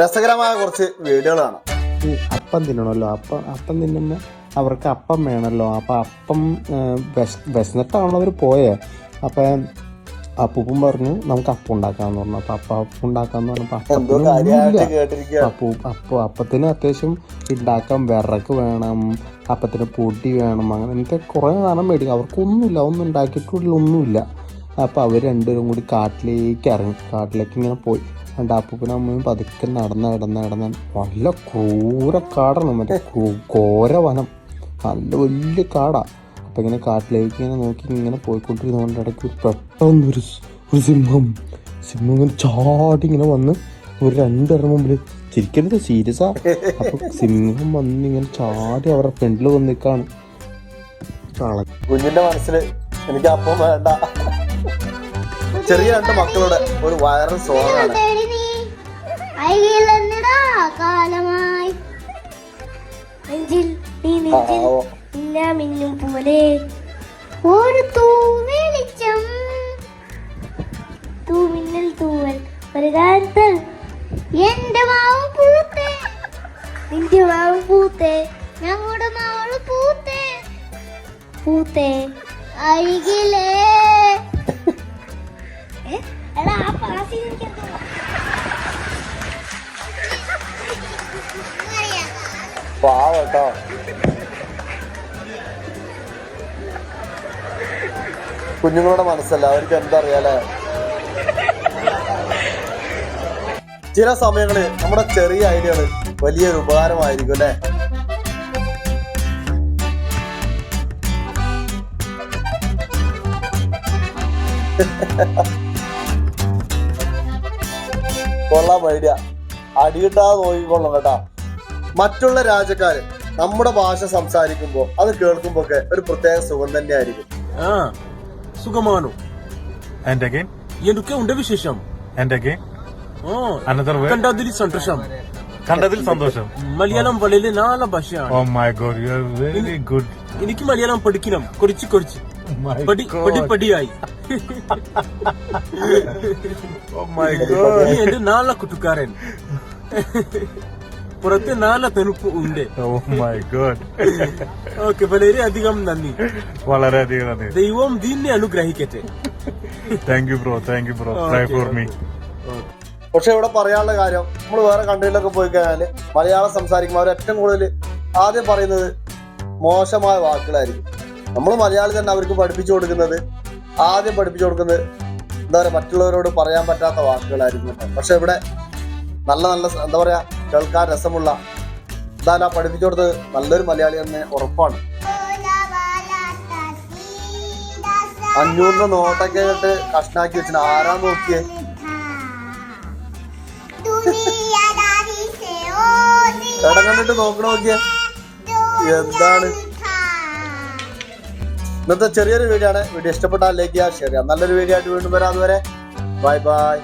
രസകരമായ കുറച്ച് വീഡിയോകളാണ്. അപ്പം തിന്നണമല്ലോ. അപ്പം അപ്പം തിന്നുന്ന അവർക്ക് അപ്പം വേണമല്ലോ. അപ്പം അപ്പം വിശ വിശന്നിട്ടാണല്ലോ അവർ പോയേ. അപ്പം അപ്പൂപ്പും പറഞ്ഞു നമുക്ക് അപ്പം ഉണ്ടാക്കാന്ന് പറഞ്ഞു. അപ്പം അപ്പം അപ്പം ഉണ്ടാക്കാന്ന് പറഞ്ഞപ്പോൾ അപ്പൂ അപ്പോൾ അപ്പത്തിന് അത്യാവശ്യം ഉണ്ടാക്കാൻ വിറക് വേണം അപ്പത്തിന് പൊടി വേണം അങ്ങനെ എനിക്ക് കുറേ സാധനം മേടിക്കും. അവർക്കൊന്നുമില്ല ഒന്നും ഉണ്ടാക്കിയിട്ടുള്ള ഒന്നുമില്ല. അപ്പോൾ അവർ രണ്ടുപേരും കൂടി കാട്ടിലേക്ക് ഇറങ്ങി കാട്ടിലേക്ക് ഇങ്ങനെ പോയി. രണ്ട് അപ്പൂപ്പനും അമ്മയും പതുക്കെ നടന്ന് നടന്ന് നടന്ന് നല്ല ക്രൂര കാടാണ് മറ്റേ ഘോര വനം നല്ല വലിയ കാടാണ് അപ്പം ഇങ്ങനെ കാട്ടിലേക്ക് ഇങ്ങനെ നോക്കി ഇങ്ങനെ പോയിക്കൊണ്ടിരുന്നതുകൊണ്ട് ഇടയ്ക്ക് പെട്ടെന്ന് ഒരു ഒരു സിംഹം സിംഹം ഇങ്ങനെ ചാടി ഇങ്ങനെ വന്ന് ഒരു രണ്ടെണ്ണം മുമ്പിൽ ചിരിക്കരുത് സീരിയസാ. അപ്പൊ സിംഹം വന്ന് ഇങ്ങനെ ചാടി അവരുടെ ഫ്രണ്ടിൽ വന്ന് നിൽക്കാണ് കുഞ്ഞിന്റെ മനസ്സിൽ എനിക്ക് അപ്പം വേണ്ട. ചെറിയ രണ്ട് മക്കളുടെ ഒരു വൈറൽ സോങ് പാവം. മിന്ന പോലെ ഒരു തൂവെളിച്ചം തൂമിന്നൽ തൂവൽ ഒരു കാലത്ത് എന്റെ മാവ് പൂത്തേ. നിന്റെ മാവ് പൂത്തേ. ഞങ്ങളുടെ മാവൾ പൂത്തേ. പൂത്തേ. അരികിലേ? എടാ ആ പാസ് എനിക്കെന്തോ പാവം കുഞ്ഞുങ്ങളുടെ മനസ്സല്ല അവർക്ക് എന്താ അറിയാലേ ചില സമയങ്ങളിൽ നമ്മുടെ ചെറിയ ഐഡിയകൾ വലിയൊരു ഉപകാരമായിരിക്കും അല്ലേ? കൊള്ളാൻ ഐഡിയ. അടികിട്ടാതെ നോക്കിക്കൊള്ളാം കേട്ടാ. മറ്റുള്ള രാജ്യക്കാര് നമ്മുടെ ഭാഷ സംസാരിക്കുമ്പോൾ അത് കേൾക്കുമ്പോ ഒക്കെ ഒരു പ്രത്യേക സുഖം തന്നെയായിരിക്കും. സുഖമാണോ? ആൻഡ് അഗൈൻ എന്തൊക്കെ ഉണ്ട് വിശേഷം? And again oh another way കണ്ടതിൽ സന്തോഷം. കണ്ടതിൽ സന്തോഷം. മലയാളം വളരെ നല്ല ഭാഷയാണ്. ഓ my god you are very good എനിക്ക് മലയാളം പഠിക്കണം. കുറച്ച് കുറച്ച് My പടി പടി. പടിയായി. ഓ മൈ ഗോഡ് നീ എന്റെ നല്ല കൂട്ടുകാരൻ പുറത്ത് നല്ല തണുപ്പ് ഉണ്ട്. ഓ മൈ ഗോഡ് ഓക്കെ വളരെ അധികം നന്ദി. വളരെയധികം നന്ദി. ദൈവം ദീന്നെ അനുഗ്രഹിക്കട്ടെ. Thank you bro thank you bro try for me പക്ഷെ ഇവിടെ പറയാനുള്ള കാര്യം നമ്മൾ വേറെ കൺട്രിയിലൊക്കെ പോയി കഴിഞ്ഞാൽ മലയാളം സംസാരിക്കുമ്പോൾ അവർ ഏറ്റവും കൂടുതൽ ആദ്യം പറയുന്നത് മോശമായ വാക്കുകളായിരിക്കും. നമ്മൾ മലയാളി തന്നെ അവർക്ക് പഠിപ്പിച്ചു കൊടുക്കുന്നത് ആദ്യം പഠിപ്പിച്ചു കൊടുക്കുന്നത് എന്താ പറയുക മറ്റുള്ളവരോട് പറയാൻ പറ്റാത്ത വാക്കുകളായിരിക്കും. പക്ഷെ ഇവിടെ നല്ല നല്ല എന്താ പറയാ കേൾക്കാൻ രസമുള്ള എന്താ പഠിപ്പിച്ചു നല്ലൊരു മലയാളി തന്നെ ഉറപ്പാണ്. അഞ്ഞൂറിന്റെ നോട്ടൊക്കെ കേട്ട് കഷ്ണാക്കി വെച്ചിന്. ആരാ നോക്കിയേ? എടം കണ്ടിട്ട് നോക്കണ നോക്കിയേ? എന്താണ്? ഇന്നത്തെ ചെറിയൊരു വീഡിയോ ആണ്. വീഡിയോ ഇഷ്ടപ്പെട്ടാൽ ലൈക്ക് ചെയ്യുക ഷെയർ ചെയ്യുക. നല്ലൊരു വീഡിയോ ആയിട്ട് വീണ്ടും വരാം അതുവരെ. Bye bye